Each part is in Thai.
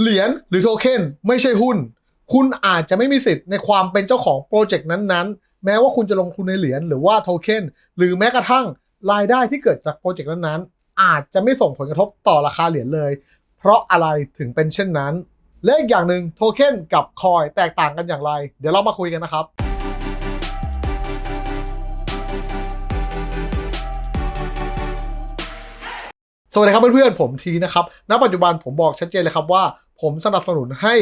เหรียญหรือโทเค็นไม่ใช่หุ้น คุณอาจจะไม่มีสิทธิ์ในความเป็นเจ้าของโปรเจกต์นั้นๆ แม้ว่าคุณจะลงทุนในเหรียญหรือว่าโทเค็นหรือแม้กระทั่งรายได้ที่เกิดจากโปรเจกต์นั้นๆ อาจจะไม่ส่งผลกระทบต่อราคาเหรียญเลย เพราะอะไรถึงเป็นเช่นนั้น และอีกอย่างหนึ่งโทเค็นกับคอยแตกต่างกันอย่างไร เดี๋ยวเรามาคุยกันนะครับสวัสดีครับเพื่อนๆผมทีนะครับ ณ ปัจจุบันผมบอกชัดเจนเลยครับว่า ผมสนับสนุนให้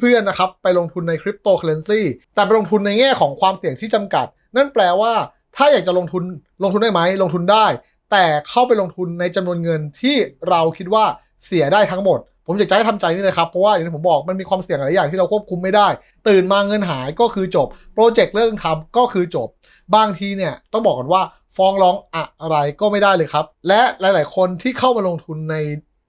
เพื่อนๆนะครับไปลงทุนในคริปโตเคอเรนซีแต่ไปลงทุนในแง่ของความเสี่ยงที่จำกัด นั่นแปลว่าถ้าอยากจะลงทุนลงทุนได้ไหมลงทุนได้ แต่เข้าไปลงทุนในจำนวนเงินที่เราคิดว่าเสียได้ทั้งหมด ผมอยากจะให้ทำใจนี่เลยครับ เพราะว่าอย่างที่ผมบอกมันมีความเสี่ยงหลายอย่างที่เราควบคุมไม่ได้ ตื่นมาเงินหายก็คือจบ โปรเจกต์เลิกทำก็คือจบ บางทีเนี่ยต้องบอกกันว่าฟ้องร้องอะไรก็ไม่ได้เลยครับ และหลาย ๆ คนที่เข้ามาลงทุนใน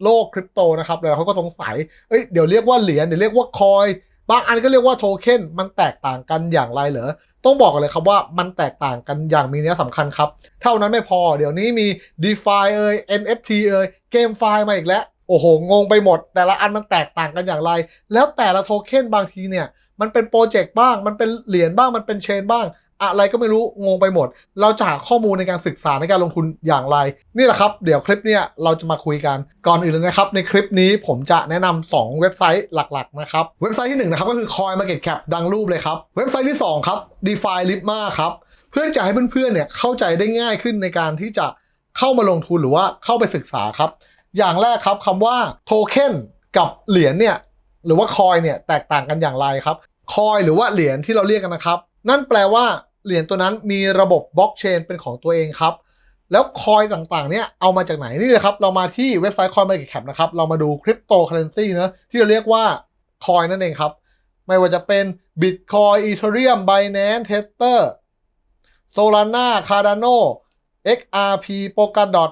โลกคริปโตนะครับแล้วเขาก็สงสัยเอ้ยเดี๋ยวเรียกว่าเหรียญเดี๋ยวเรียกว่าคอย บางอันก็เรียกว่าโทเค็นมันแตกต่างกันอย่างไรเหรอต้องบอกกันเลยครับว่ามันแตกต่างกันอย่างมีนัยสำคัญครับ เท่านั้นไม่พอเดี๋ยวนี้มี d e f i เอ่ย NFT เอ่ยเกมไฟล์มาอีกแล้วโอ้โห งงไปหมด แต่ละอันมันแตกต่างกันอย่างไร แล้วแต่ละโทเค็นบางทีเนี่ย มันเป็นโปรเจกต์บ้าง มันเป็นเหรียญบ้าง มันเป็นเชนบ้าง อะไรก็ไม่รู้งงไปหมด เราจะหาข้อมูลในการศึกษาในการลงทุนอย่างไร นี่แหละครับ เดี๋ยวคลิปเนี่ยเราจะมาคุยกันก่อนอื่นเลยนะครับ ในคลิปนี้ผมจะแนะนำ2เว็บไซต์หลักๆนะครับเว็บไซต์ที่1นะครับก็คือ Coin Market Cap ดังรูปเลยครับเว็บไซต์ที่ 2 ครับ DeFi Lipma ครับเพื่อที่จะให้เพื่อนๆเนี่ยเข้าใจได้ง่ายขึ้นในการที่จะเข้ามาลงทุนหรือว่าเข้าไปศึกษาครับอย่างแรกครับคำว่าโทเค็นกับเหรียญเนี่ยหรือว่าคอยเนี่ยแตกต่างกันอย่างไรครับคอยหรือว่าเหรียญที่เราเรียกกันนะครับ นั่นแปลว่า เหรียญตัวนั้นมีระบบบล็อกเชนเป็นของตัวเองครับ แล้วคอยต่างๆ เนี่ยเอามาจากไหนนี่เลยครับ เรามาที่เว็บไซต์ CoinMarketCap นะครับ เรามาดูคริปโตเคอเรนซีเนะที่เราเรียกว่าคอยนั่นเองครับ ไม่ว่าจะเป็น Bitcoin Ethereum Binance Tether Solana Cardano XRP Polkadot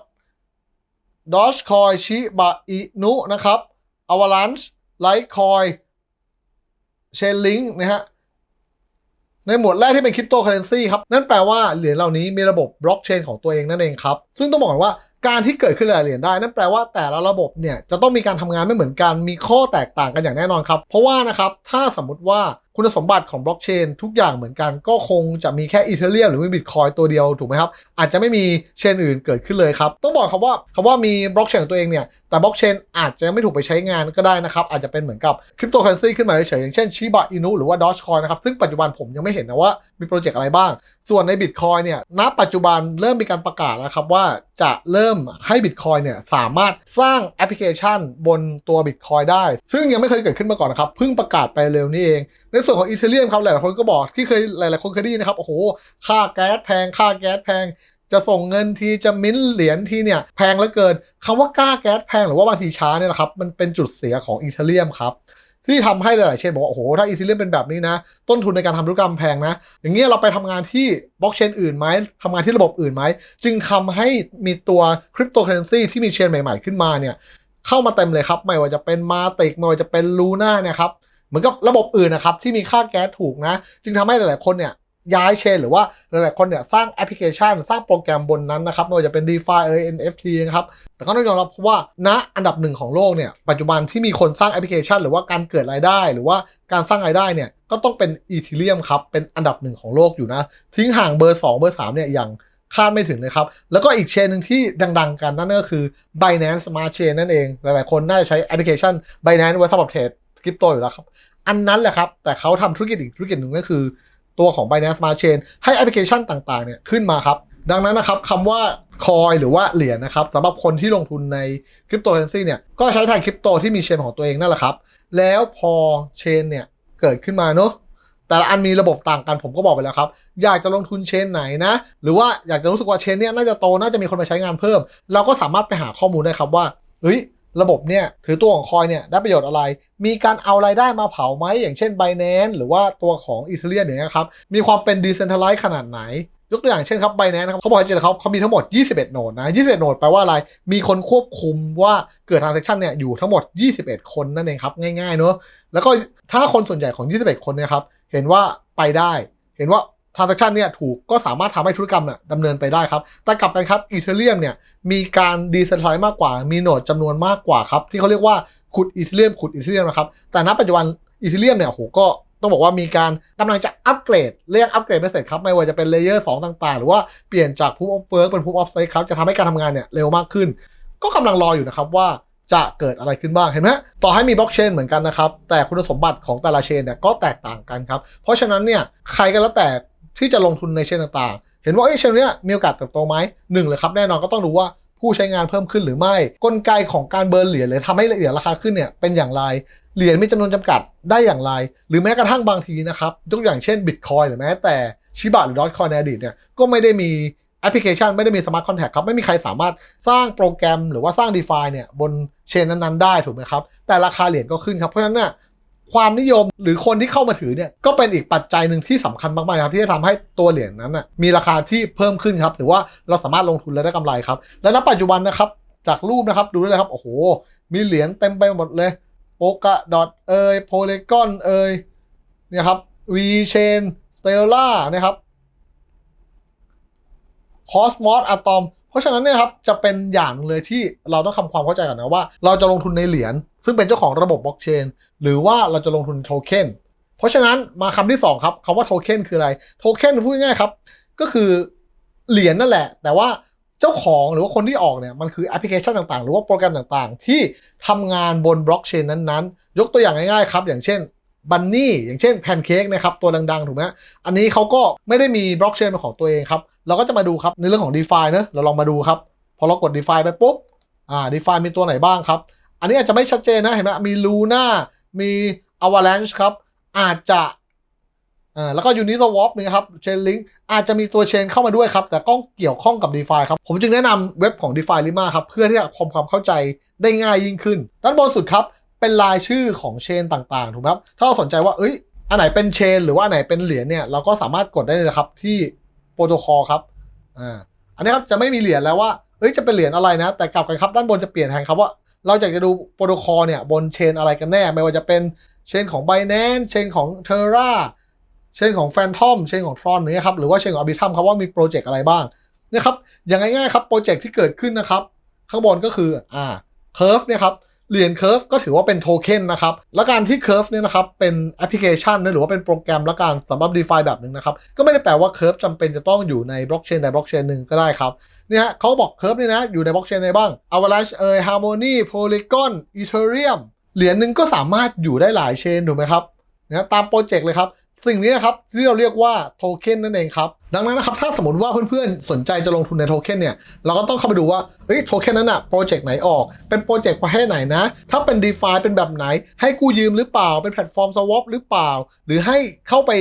Dogecoin Shiba Inu นะครับ Avalanche Litecoin Chainlink นะฮะ ในหมวดแรกที่เป็นคริปโตเคอเรนซีครับนั่นแปลว่าเหรียญเหล่านี้มีระบบบล็อกเชนของตัวเองนั่นเองครับซึ่งต้องบอกว่าการที่เกิดขึ้นหลายเหรียญได้ นั่นแปลว่าแต่ละระบบเนี่ยจะต้องมีการทำงานไม่เหมือนกันมีข้อแตกต่างกันอย่างแน่นอนครับ เพราะว่านะครับถ้าสมมติว่าคุณสมบัติของบล็อกเชนทุกอย่างเหมือนกันก็คงจะมีแค่อีเทเรียมหรือมีบิตคอยตัวเดียวถูกไหมครับ อาจจะไม่มีเชนอื่นเกิดขึ้นเลยครับ ต้องบอกครับว่าคำว่ามีบล็อกเชนของตัวเองเนี่ย แต่บล็อกเชนอาจจะไม่ถูกไปใช้งานก็ได้นะครับ อาจจะเป็นเหมือนกับคริปโตเคอเรนซีขึ้นมาเฉยๆอย่างเช่นชิบะอินุหรือว่าดอชคอยนะครับ ซึ่งปัจจุบันผมยังไม่เห็นนะว่ามีโปรเจกต์อะไรบ้าง ส่วนในบิตคอยเนี่ยณปัจจุบันเริ่มมีการประกาศแล้วครับว่าจะเริ่มให้บิตคอยเนี่ยสามารถสร้างแอปพลิเคชันบนตัวบิตคอยได้ ซึ่งยังไม่เคยเกิดขึ้นมาก่อนนะครับเพิ่งประกาศไปเร็วนี้เองในส่วนของอีเทเรียมครับหลายๆคนก็บอกที่เคยหลาย ๆ คนเคยได้ยินนะครับโอ้โหค่าแก๊สแพงค่าแก๊สแพงจะส่งเงินทีจะมิ้นเหรียญทีเนี่ยแพงเหลือเกินคำว่าค่าแก๊สแพงหรือว่าบางทีช้าเนี่ยแหละครับมันเป็นจุดเสียของอีเทเรียมครับที่ทำให้หลาย ๆ เชนบอกว่าโอ้โหถ้าอีเทเรียมเป็นแบบนี้นะ ต้นทุนในการทำธุรกรรมแพงนะ อย่างเงี้ยเราไปทำงานที่บล็อกเชนอื่นไหมทำงานที่ระบบอื่นไหมจึงทำให้มีตัวคริปโตเคอเรนซีที่มีเชนใหม่ ๆ ขึ้นมาเนี่ยเข้ามาเต็มเลยครับ ไม่ว่าจะเป็นมาติกไม่ว่าจะเป็นลูน่าเนี่ยครับ เหมือนกับระบบอื่นนะครับที่มีค่าแก๊สถูกนะ จึงทำให้หลาย ๆ คนเนี่ยย้ายเชนหรือว่าหลาย ๆ คนเนี่ยสร้างแอปพลิเคชัน สร้างโปรแกรมบนนั้นนะครับไม่ว่าจะเป็น DeFi เอ่ย NFT นะครับ แต่ก็ต้องยอมรับว่าณอันดับหนึ่งของโลกเนี่ยปัจจุบันที่มีคนสร้างแอปพลิเคชัน หรือว่าการเกิดรายได้ หรือว่าการสร้างรายได้เนี่ยก็ต้องเป็นอีเทเรียมครับเป็นอันดับหนึ่งของโลกอยู่นะ ทิ้งห่างเบอร์ 2 เบอร์ 3 เนี่ยอย่างคาดไม่ถึงเลยครับ แล้วก็อีกเชนหนึ่งที่ดัง ๆ กันนั่นก็คือ Binance Smart Chain นั่นเอง หลาย ๆ คนน่าจะใช้แอปพลิเคชัน Binance ไว้สำหรับเทรด คริปโตอยู่แล้วครับ อันนั้นแหละครับ แต่เขาทำธุรกิจอีกธุรกิจหนึ่งก็คือ ตัวของ Binance Smart Chain ให้แอปพลิเคชันต่างๆเนี่ยขึ้นมาครับ ดังนั้นนะครับคำว่าคอยหรือว่าเหรียญนะครับสำหรับคนที่ลงทุนในคริปโตเคอเรนซีเนี่ยก็ใช้แทนคริปโตที่มีเชนของตัวเองนั่นแหละครับ แล้วพอเชนเนี่ยเกิดขึ้นมาเนอะแต่ละอันมีระบบต่างกันผมก็บอกไปแล้วครับ อยากจะลงทุนเชนไหนนะ หรือว่าอยากจะรู้สึกว่าเชนเนี่ยน่าจะโตน่าจะมีคนมาใช้งานเพิ่ม เราก็สามารถไปหาข้อมูลได้ครับว่าเฮ้ย ระบบเนี่ยถือตัวของคอยเนี่ยได้ประโยชน์อะไร มีการเอารายได้มาเผาไหม อย่างเช่น b i n a n c e หรือว่าตัวของ e t h e r e u m อย่างเงี้ยครับ มีความเป็น decentralized ขนาดไหน ยกตัวอย่างเช่นครับ b i n a n c e นะครับเขาบอกจริงๆเขาเขามีทั้งหมด 21 โนดนะ 21 โนดแปลว่าอะไร มีคนควบคุมว่าเกิด transaction เนี่ยอยู่ทั้งหมด 21 คนนั่นเองครับ ง่ายๆเนอะแล้วก็ถ้าคนส่วนใหญ่ของ 21 คนเนี่ยครับ เห็นว่าไปได้ เห็นว่า transaction เนี่ยถูกก็สามารถทำให้ธุรกรรมเนี่ยดำเนินไปได้ครับ แต่กลับกันครับ Ethereum เนี่ยมีการ decentralize มากกว่า มีโนดจำนวนมากกว่าครับ ที่เขาเรียกว่าขุดอีเทเรียมขุดอีเทเรียมนะครับ แต่ณปัจจุบันอีเทเรียมเนี่ยโหก็ต้องบอกว่ามีการกำลังจะอัปเกรดเรียกอัปเกรดไม่เสร็จครับ ไม่ว่าจะเป็นเลเยอร์2ต่างๆ หรือว่าเปลี่ยนจาก proof of work เป็น proof of stake ครับจะทำให้การทำงานเนี่ยเร็วมากขึ้น ก็กำลังรออยู่นะครับว่าจะเกิดอะไรขึ้นบ้างเห็นไหมต่อให้มีบล็อกเชนเหมือนกันนะครับแต่คุณสมบัติของแต่ละเชนเนี่ยก็แตกต่างกันครับเพราะฉะนั้นเนี่ยใครก็แล้วแต่ ที่จะลงทุนในเชนต่างๆ เห็นว่าเอ้เชนเนี้ยมีโอกาสเติบโตไหมหนึ่งเลยครับแน่นอนก็ต้องดูว่าผู้ใช้งานเพิ่มขึ้นหรือไม่ กลไกของการเบิร์นเหรียญเลยทำให้เหรียญราคาขึ้นเนี่ยเป็นอย่างไรเหรียญมีจำนวนจำกัดได้อย่างไร หรือแม้กระทั่งบางทีนะครับยกอย่างเช่นบิตคอยหรือแม้แต่ชิบะหรือดอทคอยในอดีตเนี่ยก็ไม่ได้มีแอปพลิเคชันไม่ได้มีสมาร์ทคอนแทคครับ ไม่มีใครสามารถสร้างโปรแกรมหรือว่าสร้าง d e f i เนี่ยบนเชนนั้นๆได้ถูกไหมครับ แต่ราคาเหรียญก็ขึ้นครับ เพราะฉะนั้นเนี่ย ความนิยมหรือคนที่เข้ามาถือเนี่ยก็เป็นอีกปัจจัยหนึ่งที่สำคัญมากๆครับที่จะทำให้ตัวเหรียญนั้นน่ะมีราคาที่เพิ่มขึ้นครับหรือว่าเราสามารถลงทุนและได้กำไรครับ และณปัจจุบันนะครับจากรูปนะครับดูได้เลยครับโอ้โห มีเหรียญเต็มไปหมดเลยโปกะดอทเอยโพลีกอนเอยเนี่ยครับ V Chain Stellar นะครับ Cosmos Atom เพราะฉะนั้นเนี่ยครับจะเป็นอย่างหนึ่งเลยที่เราต้องทำความเข้าใจกันนะว่า เราจะลงทุนในเหรียญ ซึ่งเป็นเจ้าของระบบบล็อกเชนหรือว่าเราจะลงทุนโทเค็นเพราะฉะนั้นมาคำที่ 2 ครับคำว่าโทเค็นคืออะไรโทเค็นพูดง่ายครับก็คือเหรียญนั่นแหละ แต่ว่าเจ้าของหรือว่าคนที่ออกเนี่ยมันคือแอปพลิเคชันต่างๆ หรือว่าโปรแกรมต่างๆ ที่ทำงานบนบล็อกเชนนั้นๆ ยกตัวอย่างง่ายๆครับอย่างเช่นบันนี่อย่างเช่นแพนเค้กนะครับตัวดังๆ ถูกไหมอันนี้เขาก็ไม่ได้มีบล็อกเชนเป็นของตัวเองครับเราก็จะมาดูครับในเรื่องของ d e f i เนอะเราลองมาดูครับพอเรากด d e f i ไปปุ๊บอ่า d e f i มีตัวไหนบ้างครับ อันนี้อาจจะไม่ชัดเจนนะเห็นไหมมี Luna มี Avalanche ครับ อาจจะอ่าแล้วก็ Uniswap นะครับ Chainlink อาจจะมีตัวเชนเข้ามาด้วยครับ แต่ก็เกี่ยวข้องกับ d e f i ครับ ผมจึงแนะนำเว็บของ d e f i Lima ครับ เพื่อที่จะทำความเข้าใจได้ง่ายยิ่งขึ้น ด้านบนสุดครับ เป็นรายชื่อของเชนต่างๆ ถูกไหมครับ ถ้าเราสนใจว่า เอ้ย อันไหนเป็นเชน หรือว่าอันไหนเป็นเหรียญเนี่ย เราก็สามารถกดได้เลยครับที่โปรโตคอลครับอ่าอันนี้ครับจะไม่มีเหรียญแล้วว่าเอ้ยจะเป็นเหรียญอะไรนะ แต่กลับกันครับด้านบนจะเปลี่ยนแทนครับว่า เราอยากจะดูโปรโตคอลเนี่ยบนเชนอะไรกันแน่ ไม่ว่าจะเป็นเชนของ Binance เชนของ Terra เชนของ Phantom เชนของ Tron เนี่ยครับหรือว่าเชนของ Arbitrum ครับว่ามีโปรเจกต์อะไรบ้างนะครับอย่างง่ายๆครับโปรเจกต์ที่เกิดขึ้นนะครับ ข้างบนก็คืออ่า Curve เนี่ยครับ เหรียญ Curve ก็ถือว่าเป็นโทเค็นนะครับ และการที่ Curve เนี่ยนะครับเป็นแอปพลิเคชันนะหรือว่าเป็นโปรแกรมละกันสำหรับ DeFi แบบหนึ่งนะครับ ก็ไม่ได้แปลว่า Curve จำเป็นจะต้องอยู่ในบล็อกเชนใดบล็อกเชนหนึ่งก็ได้ครับเนี่ยเขาบอก Curve นี่นะอยู่ในบล็อกเชนไหนบ้าง Avalanche เอ่ย Harmony Polygon Ethereum เหรียญหนึ่งก็สามารถอยู่ได้หลายเชนถูกไหมครับนะตามโปรเจกต์เลยครับ สิ่งนี้นะครับที่เราเรียกว่าโทเค็นนั่นเองครับ ดังนั้นนะครับถ้าสมมติว่าเพื่อนๆ สนใจจะลงทุนในโทเค็นเนี่ย เราก็ต้องเข้าไปดูว่าเฮ้ยโทเค็นนั้นอะโปรเจกต์ไหนออก เป็นโปรเจกต์ประเภทไหนนะ ถ้าเป็น d e f i เป็นแบบไหน ให้กู้ยืมหรือเปล่า เป็นแพลตฟอร์ม swap หรือเปล่า หรือให้เข้าไป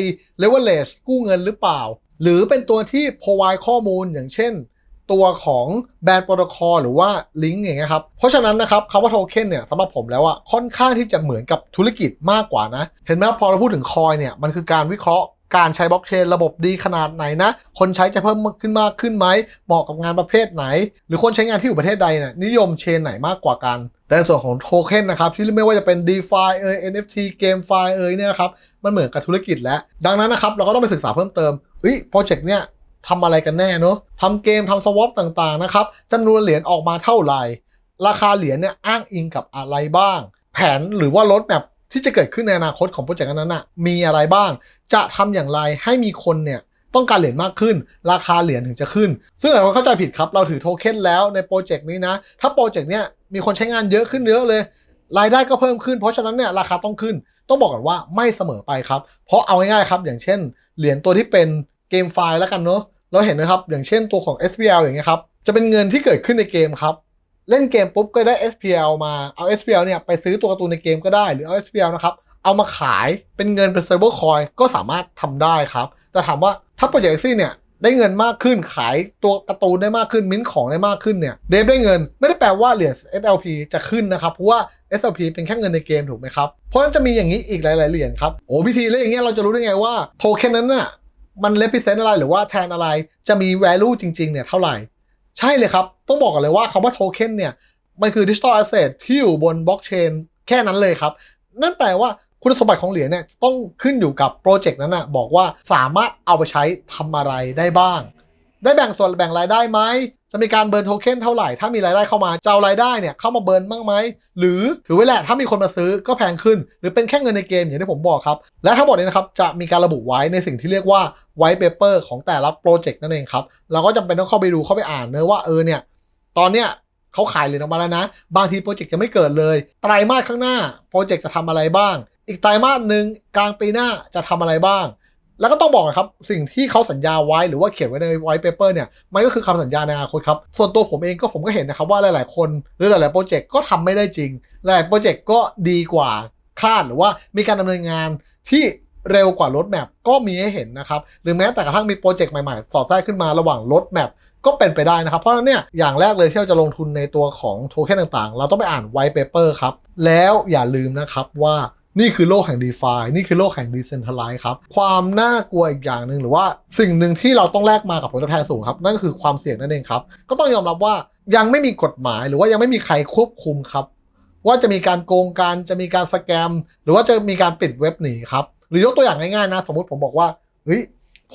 leverage กู้เงินหรือเปล่า หรือเป็นตัวที่ provide ข้อมูลอย่างเช่น ตัวของแบรนด์โปรโตคอลหรือว่าลิงก์อย่างเงี้ยครับ เพราะฉะนั้นนะครับคำว่าโทเค็นเนี่ยสำหรับผมแล้วอะค่อนข้างที่จะเหมือนกับธุรกิจมากกว่านะ เห็นไหมครับพอเราพูดถึงคอยเนี่ยมันคือการวิเคราะห์การใช้บล็อกเชนระบบดีขนาดไหนนะ คนใช้จะเพิ่มขึ้นมากขึ้นไหม เหมาะกับงานประเภทไหน หรือคนใช้งานที่อยู่ประเทศใดเนี่ยนิยมเชนไหนมากกว่ากัน แต่ในส่วนของโทเค็นนะครับ ที่ไม่ว่าจะเป็น d e f i เอ่ย NFT GameFi เอ่ยเนี่ยนะครับ มันเหมือนกับธุรกิจแล้ว ดังนั้นนะครับ เราก็ต้องไปศึกษาเพิ่มเติมเฮ้ยโปรเจกต์เนี่ย ทำอะไรกันแน่เนอะทำเกมทำสวอปต่างๆนะครับจำนวนเหรียญออกมาเท่าไหร่ ราคาเหรียญเนี่ยอ้างอิงกับอะไรบ้าง แผนหรือว่ารถแมพที่จะเกิดขึ้นในอนาคตของโปรเจกต์นั้นน่ะมีอะไรบ้าง จะทำอย่างไรให้มีคนเนี่ยต้องการเหรียญมากขึ้น ราคาเหรียญถึงจะขึ้น ซึ่งหลายคนเข้าใจผิดครับ เราถือโทเค็นแล้วในโปรเจกต์นี้นะ ถ้าโปรเจกต์เนี้ยมีคนใช้งานเยอะขึ้นเยอะเลย รายได้ก็เพิ่มขึ้น เพราะฉะนั้นเนี่ยราคาต้องขึ้น ต้องบอกก่อนว่าไม่เสมอไปครับ เพราะเอาง่ายๆครับ อย่างเช่น เหรียญตัวที่เป็น เกมไฟล์แล้วกันเนอะเราเห็นนะครับอย่างเช่นตัวของ SPL อย่างเงี้ยครับจะเป็นเงินที่เกิดขึ้นในเกมครับเล่นเกมปุ๊บก็ได้ SPL มาเอา SPL เนี่ยไปซื้อตัวการ์ตูนในเกมก็ได้หรือเอา SPL นะครับเอามาขายเป็นเงินเป็น stable coin ก็สามารถทำได้ครับ แต่ถามว่าถ้าโปรเจกต์ซี่เนี่ยได้เงินมากขึ้นขายตัวการ์ตูนได้มากขึ้นมิ้นท์ของได้มากขึ้นเนี่ยเดฟได้เงินไม่ได้แปลว่าเหรียญ SLP จะขึ้นนะครับเพราะว่า SLP เป็นแค่เงินในเกมถูกไหมครับเพราะฉะนั้นจะมีอย่างนี้อีกหลาย ๆเหรียญครับโอ้พิธีแล้วอย่างเงี้ยเราจะรู้ได้ไงว่าโทเค็นนั้นน่ะ มันเล p ิเซนต์อะไรหรือว่าแทนอะไรจะมี value จริง ๆ เนี่ยเท่าไหร่ ใช่เลยครับ ต้องบอกกันเลยว่าคำว่าโทเค็นเนี่ย มันคือดิจิทัลแอสเซทที่อยู่บนบล็อกเชนแค่นั้นเลยครับ นั่นแปลว่าคุณสมบัติของเหรียญเนี่ยต้องขึ้นอยู่กับโปรเจกต์นั้นนะบอกว่าสามารถเอาไปใช้ทำอะไรได้บ้าง ได้แบ่งส่วนแบ่งรายได้ไหม จะมีการเบิร์นโทเค็นเท่าไหร่ ถ้ามีรายได้เข้ามาจะเอารายได้เนี่ยเข้ามาเบิร์นบ้างไหม หรือถือไว้แหละถ้ามีคนมาซื้อก็แพงขึ้น หรือเป็นแค่เงินในเกมอย่างที่ผมบอกครับ และทั้งหมดนี้นะครับจะมีการระบุไว้ในสิ่งที่เรียกว่าไวท์เปเปอร์ของแต่ละโปรเจกต์นั่นเองครับ เราก็จำเป็นต้องเข้าไปดูเข้าไปอ่านเนื้อว่าเออเนี่ยตอนเนี้ยเขาขายเหรียญออกมาแล้วนะ บางทีโปรเจกต์ยังไม่เกิดเลย ไตรมาสข้างหน้าโปรเจกต์จะทำอะไรบ้าง อีกไตรมาสหนึ่งกลางปีหน้าจะทำอะไรบ้าง แล้วก็ต้องบอกนะครับ สิ่งที่เขาสัญญาไว้หรือว่าเขียนไว้ในไวท์เปเปอร์เนี่ยมันก็คือคำสัญญาในอนาคตครับ ส่วนตัวผมเองก็ผมก็เห็นนะครับว่าหลาย ๆ คนหรือหลาย ๆ โปรเจกต์ก็ทำไม่ได้จริง หลายๆโปรเจกต์ก็ดีกว่าคาดหรือว่ามีการดำเนินงานที่เร็วกว่ารถแมพก็มีให้เห็นนะครับ หรือแม้แต่กระทั่งมีโปรเจกต์ใหม่ ๆ สอดแทรกขึ้นมาระหว่างรถแมพก็เป็นไปได้นะครับ เพราะฉะนั้นเนี่ยอย่างแรกเลยที่เราจะลงทุนในตัวของโทเค็นต่างๆ เราต้องไปอ่านไวท์เปเปอร์ครับ แล้วอย่าลืมนะครับว่า นี่คือโลกแห่ง d e f านี่คือโลกแห่ง Decentralize ครับ ความน่ากลัวอีกอย่างหนึ่งหรือว่าสิ่งหนึ่งที่เราต้องแลกมากับผลตอบแทนสูงครับ นั่นก็คือความเสี่ยงนั่นเองครับ ก็ต้องยอมรับว่ายังไม่มีกฎหมายหรือว่ายังไม่มีใครควบคุมครับ ว่าจะมีการโกงการจะมีการสแกม หรือว่าจะมีการปิดเว็บหนีครับ หรือยกตัวอย่างง่ายๆนะ สมมติผมบอกว่าเฮ้ย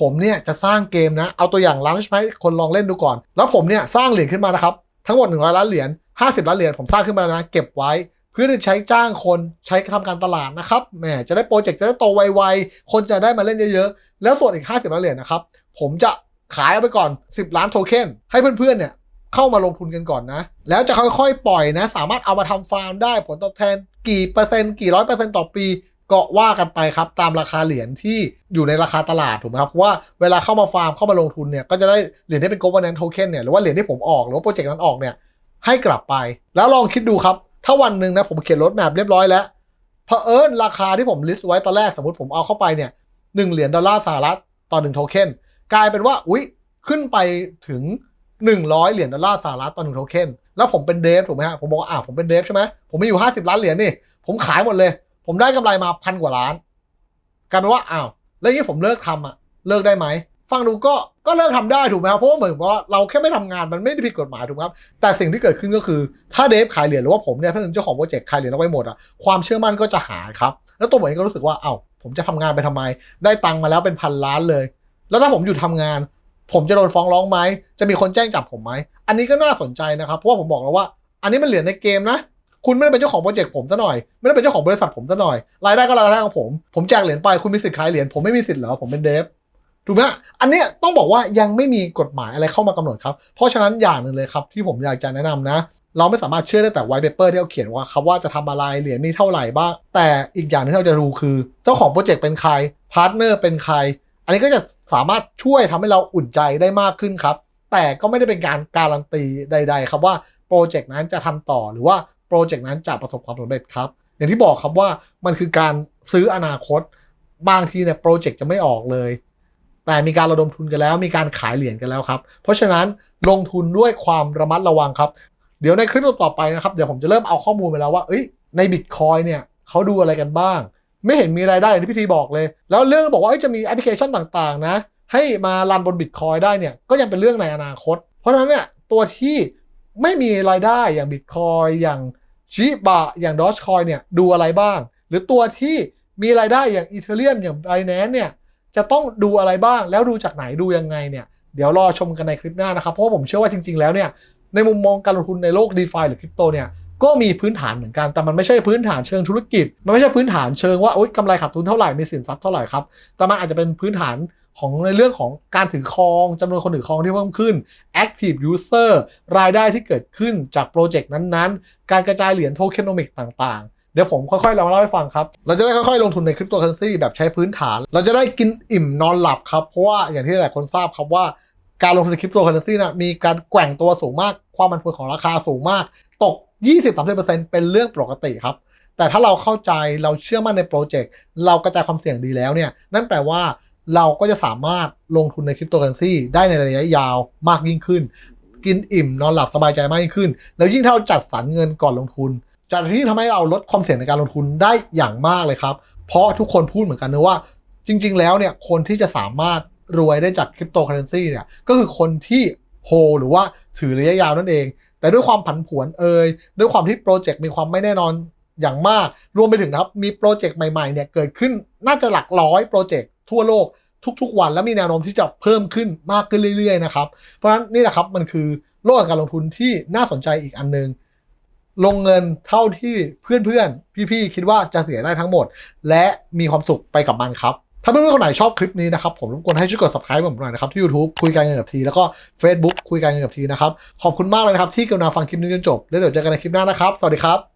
ผมเนี่ยจะสร้างเกมนะ เอาตัวอย่างร้านใช่ไหมคนลองเล่นดูก่อน แล้วผมเนี่ยสร้างเหรียญขึ้นมานะครับทั้งหมด100ล้านเหรียญ50ล้านเหรียญผมสร้างขึ้นมาแล้วนะเก็บไว้ พื่อที่ใช้จ้างคนใช้ทำการตลาดนะครับแหมจะได้โปรเจกต์จะได้โตไวๆ คนจะได้มาเล่นเยอะๆ แล้วส่วนอีก 50ล้านเหรียญนะครับ ผมจะขายเอาไปก่อน 10 ล้านโทเค็นให้เพื่อนๆเนี่ยเข้ามาลงทุนกันก่อนนะ แล้วจะค่อยๆ ปล่อยนะ สามารถเอามาทำฟาร์มได้ผลตอบแทนกี่เปอร์เซ็นต์กี่ร้อยเปอร์เซ็นต์ต่อปีก็ว่ากันไปครับ ตามราคาเหรียญที่อยู่ในราคาตลาดถูกไหมครับว่าเวลาเข้ามาฟาร์มเข้ามาลงทุนเนี่ยก็จะได้เหรียญที่เป็น governance token เนี่ยหรือว่าเหรียญที่ผมออกหรือว่าโปรเจกต์นั้นออกเนี่ยให้กลับไป แล้วลองคิดดูครับ ถ้าวันหนึ่งนะผมเขียนรถแมพเรียบร้อยแล้วเผอิญราคาที่ผมลิสต์ไว้ตอนแรกสมมติผมเอาเข้าไปเนี่ยหนึ่งเหรียญดอลลาร์สหรัฐต่อหนึ่งโทเค็นกลายเป็นว่าอุ๊ยขึ้นไปถึง 100 เหรียญดอลลาร์สหรัฐต่อหนึ่งโทเค็นแล้วผมเป็นเดฟถูกไหมฮะผมบอกว่าอ่าผมเป็นเดฟใช่ไหมผมมีอยู่ 50 ล้านเหรียญนี่ ผมขายหมดเลย ผมได้กำไรมาพันกว่าล้านกลายเป็นว่าอ้าวแล้วอย่างนี้ผมเลิกทำอะเลิกได้ไหมฟังดูก็ ก็เลิกทำได้ถูกไหมครับเพราะว่าเหมือนว่าเราแค่ไม่ทำงานมันไม่ได้ผิดกฎหมายถูกไหมครับแต่สิ่งที่เกิดขึ้นก็คือถ้าเดฟขายเหรียญหรือว่าผมเนี่ยถ้าเป็นเจ้าของโปรเจกต์ขายเหรียญเอาไว้หมดอะความเชื่อมั่นก็จะหายครับ แล้วตัวผมเองก็รู้สึกว่าเอ้าผมจะทำงานไปทำไม ได้ตังค์มาแล้วเป็นพันล้านเลย แล้วถ้าผมอยู่ทำงาน ผมจะโดนฟ้องร้องไหมจะมีคนแจ้งจับผมไหมอันนี้ก็น่าสนใจนะครับเพราะว่าผมบอกแล้วว่า อันนี้มันเหรียญในเกมนะคุณไม่ได้เป็นเจ้าของโปรเจกต์ผมซะหน่อย ไม่ได้เป็นเจ้าของบริษัทผมซะหน่อย รายได้ก็รายได้ของผม ผมแจกเหรียญไป คุณมีสิทธิ์ขายเหรียญ ผมไม่มีสิทธิ์เหรอ ผมเป็นเดฟ ถูกไหมอันนี้ต้องบอกว่ายังไม่มีกฎหมายอะไรเข้ามากำหนดครับ เพราะฉะนั้นอย่างหนึ่งเลยครับ ที่ผมอยากจะแนะนำนะ เราไม่สามารถเชื่อได้แต่ไวท์เปเปอร์ที่เขาเขียนว่าครับว่าจะทำอะไรเหรียญมีเท่าไหร่บ้าง แต่อีกอย่างหนึงที่เราจะรู้คือ เจ้าของโปรเจกต์เป็นใครพาร์ทเนอร์เป็นใคร อันนี้ก็จะสามารถช่วยทำให้เราอุ่นใจได้มากขึ้นครับ แต่ก็ไม่ได้เป็นการการันตีใด ๆ ครับว่าโปรเจกต์นั้นจะทำต่อหรือว่าโปรเจกต์นั้นจะประสบความสำเร็จครับ อย่างที่บอกครับว่ามันคือการซื้ออนาคตบางทีเนี่ยโปรเจกต์จะไม่ออกเลย แต่มีการระดมทุนกันแล้ว มีการขายเหรียญกันแล้วครับ เพราะฉะนั้นลงทุนด้วยความระมัดระวังครับ เดี๋ยวในคลิปต่อไปนะครับ เดี๋ยวผมจะเริ่มเอาข้อมูลไปแล้วว่า เอ้ย ในบิตคอยเนี่ยเขาดูอะไรกันบ้าง ไม่เห็นมีรายได้อย่างที่พี่ทีบอกเลย แล้วเรื่องบอกว่าจะมีแอปพลิเคชันต่างๆ นะ ให้มารันบนบิตคอยได้เนี่ย ก็ยังเป็นเรื่องในอนาคต เพราะฉะนั้นเนี่ย ตัวที่ไม่มีรายได้อย่างบิตคอยอย่างชิบะอย่างดอ g คอยเนี่ย ดูอะไรบ้าง หรือตัวที่มีรายได้อย่างอีเทเรียมอย่าง b บ n a n c e เนี่ย จะต้องดูอะไรบ้างแล้วดูจากไหนดูยังไงเนี่ยเดี๋ยวรอชมกันในคลิปหน้านะครับ เพราะผมเชื่อว่าจริง ๆ แล้วเนี่ยในมุมมองการลงทุนในโลก d e f าหรือคริปโตเนี่ยก็มีพื้นฐานเหมือนกัน แต่มันไม่ใช่พื้นฐานเชิงธุรกิจ มันไม่ใช่พื้นฐานเชิงว่าโอ๊ยกำไรขาดทุนเท่าไหร่มีสินทรัพย์เท่าไหร่ครับ แต่มันอาจจะเป็นพื้นฐานของในเรื่องของการถือครองจำนวนคนถือครองที่เพิ่มขึ้น active user รายได้ที่เกิดขึ้นจากโปรเจกต์นั้นๆ การกระจายเหรียญโทเคน o มิกต่างๆ เดี๋ยวผมค่อยๆลองเล่าให้ฟังครับ เราจะได้ค่อยๆลงทุนในคริปโตเคอเรนซีแบบใช้พื้นฐาน เราจะได้กินอิ่มนอนหลับครับ เพราะว่าอย่างที่หลายคนทราบครับว่าการลงทุนในคริปโตเคอเรนซีนะมีการแกว่งตัวสูงมาก ความมันผวนของราคาสูงมาก ตก 20-30%เป็นเรื่องปกติครับ แต่ถ้าเราเข้าใจเราเชื่อมั่นในโปรเจกต์เรากระจายความเสี่ยงดีแล้วเนี่ยนั่นแปลว่าเราก็จะสามารถลงทุนในคริปโตเคอเรนซีได้ในระยะยาวมากยิ่งขึ้น กินอิ่มนอนหลับสบายใจมากยิ่งขึ้น แล้วยิ่งถ้าเราจัดสรรเงินก่อนลงทุน จะที่ทำให้เราลดความเสี่ยงในการลงทุนได้อย่างมากเลยครับ เพราะทุกคนพูดเหมือนกันนะว่า จริง ๆ แล้วเนี่ยคนที่จะสามารถรวยได้จากคริปโตเคอเรนซีเนี่ยก็คือคนที่โฮหรือว่าถือระยะยาวนั่นเอง แต่ด้วยความผันผวนเอ่ยด้วยความที่โปรเจกต์มีความไม่แน่นอนอย่างมาก รวมไปถึงนะครับมีโปรเจกต์ใหม่ๆเนี่ยเกิดขึ้นน่าจะหลักร้อยโปรเจกต์ทั่วโลกทุกๆ วันและมีแนวโน้มที่จะเพิ่มขึ้นมากขึ้นเรื่อยๆนะครับเพราะฉะนั้นนี่แหละครับมันคือโลกการลงทุนที่น่าสนใจอีกอันหนึง ลงเงินเท่าที่เพื่อนๆ พี่ๆ คิดว่าจะเสียได้ทั้งหมด และมีความสุขไปกับมันครับ ถ้าเพื่อนๆ คนไหนชอบคลิปนี้นะครับ ผมรบกวนให้ช่วยกด subscribe ผมหน่อยนะครับ ที่ YouTube คุยกันเงินกับที แล้วก็ Facebook คุยกันเงินกับทีนะครับ ขอบคุณมากเลยนะครับ ที่กรุณาฟังคลิปนี้จนจบ แล้วเดี๋ยวเจอกันในคลิปหน้านะครับ สวัสดีครับ